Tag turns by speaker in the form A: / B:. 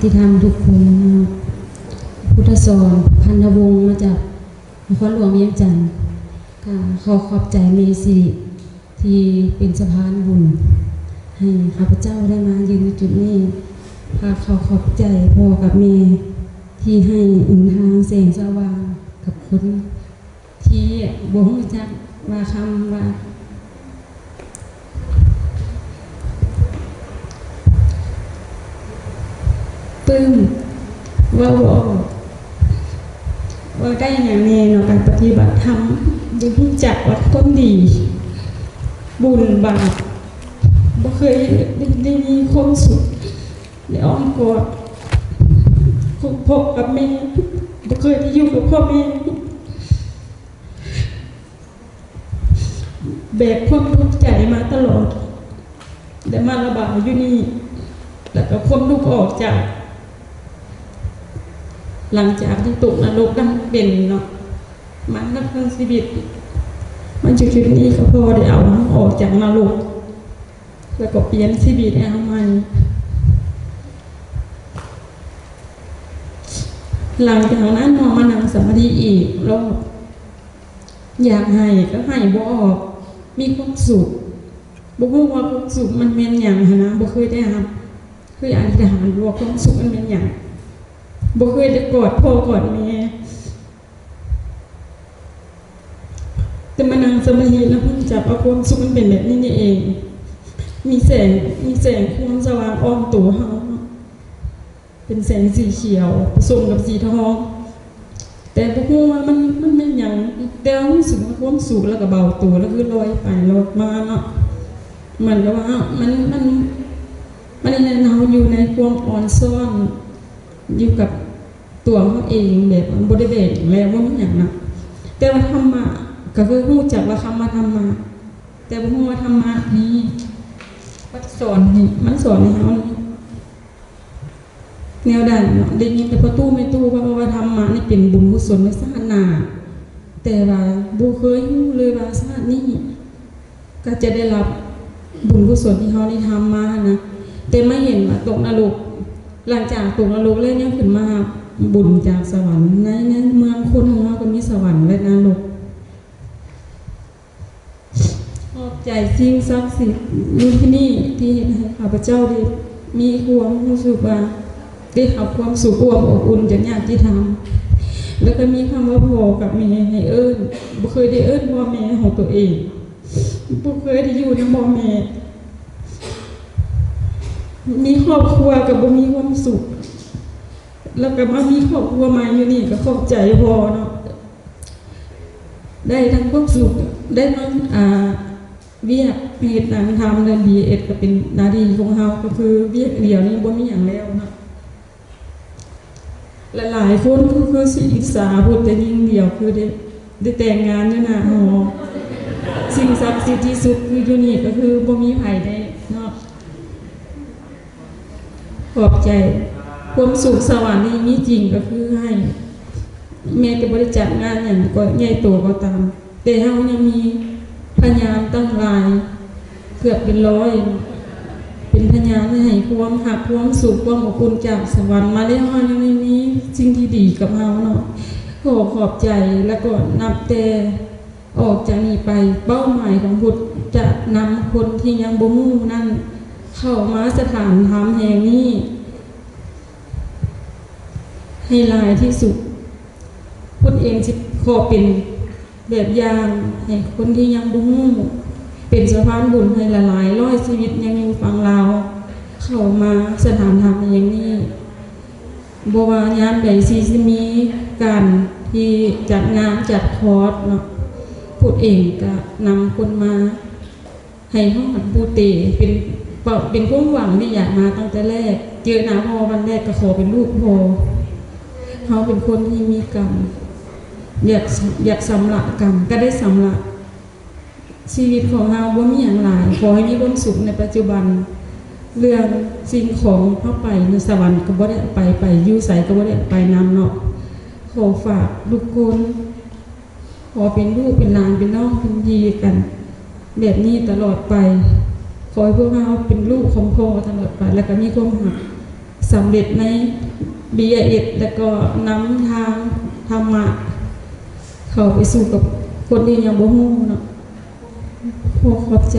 A: ที่ทำทุกคนนะพุทธสอนพันธวงศ์มาจากนครหลวงเวียงจันทร์ขอขอบใจเมสิริที่เป็นสะพานบุญ ให้ข้าพเจ้าได้มายืนในจุดนี้พาเขาขอบใจพ่อกับแม่ที่ให้อินทางแสงสว่างกับคนที่บ่ฮู้จักว่าคำว่า ว่าว่าว่าได้อย่างแน่เนาะการปฏิบัติธรรมได้รู้จักวัดต้นดี บุญบาปบ่เคยได้มีความสุขได้อ้อมกอดพบกับแม่บ่เคยได้อยู่กับพ่อแม่แบกความทุกข์ใจมาตลอด แต่มาระบายอยู่นี่ แล้วก็ความทุกข์ออกจาก หลังจากที่ตกนรกดังเป็นเนาะมันนับทั้งชีวิต มันจุดจุดนี้ก็พอได้เอาออกจากนรกแล้วก็เปลี่ยนชีวิตเอาใหม่หลังจากนั้นมอมานั่งสมาธิอีกรอบอยากให้ก็ให้บ่ออก มีความสุขบ่รู้ว่าความสุขมันเป็นอย่างนะบ่เคยได้ครับเคยอธิษฐานว่าความสุขมันเป็นอย่าง บ่เคยได้กอดพ่อกอดแม่แต่มานั่งสมาธิแล้วเพิ่งจับเอาความสุขมันเป็นแบบนี้นี่เอง มีแสงมีแสงความสว่างอ้อมตัวเฮาเป็นแสงสีเขียวผสมกับสีทอง แต่พวกว่ามันมันเป็นอย่างแต่ว่ารู้สึกว่าความสุขแล้วก็เบาตัวแล้วคือลอยไปลอยมาเนาะเหมันก็ว่ามันมันมันในเราอยู่ในความอ่อนซ่อนอยู่กับ ตัวเขาเองแบบบริเวณแล้วว่ามันอย่างนะแต่ว่าธรรมะก็คือรู้จักว่าคำว่าธรรมะแต่พวกว่าธรรมะนี้มันสอนมันสอนให้เราแนวด้านเนาะได้ยินแต่พอตู้ไม่ตู้ว่าะว่าธรรมะนี่เป็นบุญกุศลไม่สร้างหนาแต่ว่าบูเคยรู้เลยว่าชาตินี้ก็จะได้รับบุญกุศลที่เขาได้ทำมานะแต่ไม่เห็นว่าตกนรกหลังจากตกนรกแล้วยังขึ้นมา บุญจากสวรรค์ในในเมืองคนของเราก็มีสวรรค์และนรกขอบใจสิ่งศักดิ์สิทธิ์อยู่ที่นี่ที่เห็นให้ข้าพเจ้าได้มีความรู้สึกว่าได้รับความสุขความอบอุ่นจากญาติธรรมแล้วก็มีคำว่าพ่อกับแม่ให้เอิ้นบ่เคยได้เอิ้นพ่อแม่ของตัวเองบ่เคยได้อยู่ในพ่อแม่มีครอบครัวกับบ่มีความสุข แล้วก็มามีครอบครัวใหม่อยู่นี่ก็ขอบใจพอเนาะได้ทั้งความสุขได้ทั้งอ่าเวียกเหตุนั้นทำเลยดีเอ็ดก็เป็นนาดีของเฮาก็คือเวียกเดียวนี้บ่มีหยังแล้วเนาะหลายๆคนก็คือสิอิสาพูดแต่ยิ่งเดียวคือได้ได้แต่งงานอยู่น้าหอสิ่งศักดิ์สิทธิ์ที่สุดคืออยู่นี่ก็คือบ่มีไผได้เนาะขอบใจ ความสุขสวรรค์นี่มีจริงก็คือให้แม้จะบริจาคงานอย่างก็ใหญ่โตก็ตาม แต่เฮายังมีพยานตั้งหลาย เกือบเป็นร้อยเป็นพยานให้ความหักความสุขความอบอุ่นจากสวรรค์มาได้ห้อยในนี้สิ่งที่ดีกับเฮาเนาะขอขอบใจแล้วก็นับแต่ออกจากนี้ไปเป้าหมายของพุทธจะนำคนที่ยังบ่มู้นั่นเข้ามาสถานธรรมแห่งนี้ ให้ลายที่สุดพุทธเองสิขอเป็นแบบอย่างให้คนที่ยังบ่มู้เป็นสะพานบุญให้ละลายร้อยชีวิตยังอยู่ฝั่งลาเข้ามาสถานธรรมอย่างนี้บวายามใดซีซิมีการที่จัดงานจัดคอร์สเนาะพูดเองก็นำคนมา ให้ห้องปูเตเป็นเป็นเป็นความหวังที่อยากมาตั้งแต่แรก เจอหน้าพอวันแรกก็ขอเป็นลูกพอ เขาเป็นคนที่มีกรรมอยากอยากสำลักกรรมก็ได้สำลักชีวิตของเราว่ามีอย่างหลายขอให้มีความสุขในปัจจุบัน เรื่องสิ่งของเข้าไปในสวรรค์ก็บ่ได้ไปไปยูใสก็บ่ได้ไปนำเนาะขอฝากลูกคนขอเป็นลูกเป็นหลานเป็นน้องเป็นยีกัน แบบนี้ตลอดไป ขอให้พวกเราเป็นลูกของพ่อตลอดไป แล้วก็มีความหักสำเร็จใน เบียดแล้วก็นำทางธรรมะเข้าไปสู่กับคนที่ยังบ่ฮู้เนาะพอขอบใจ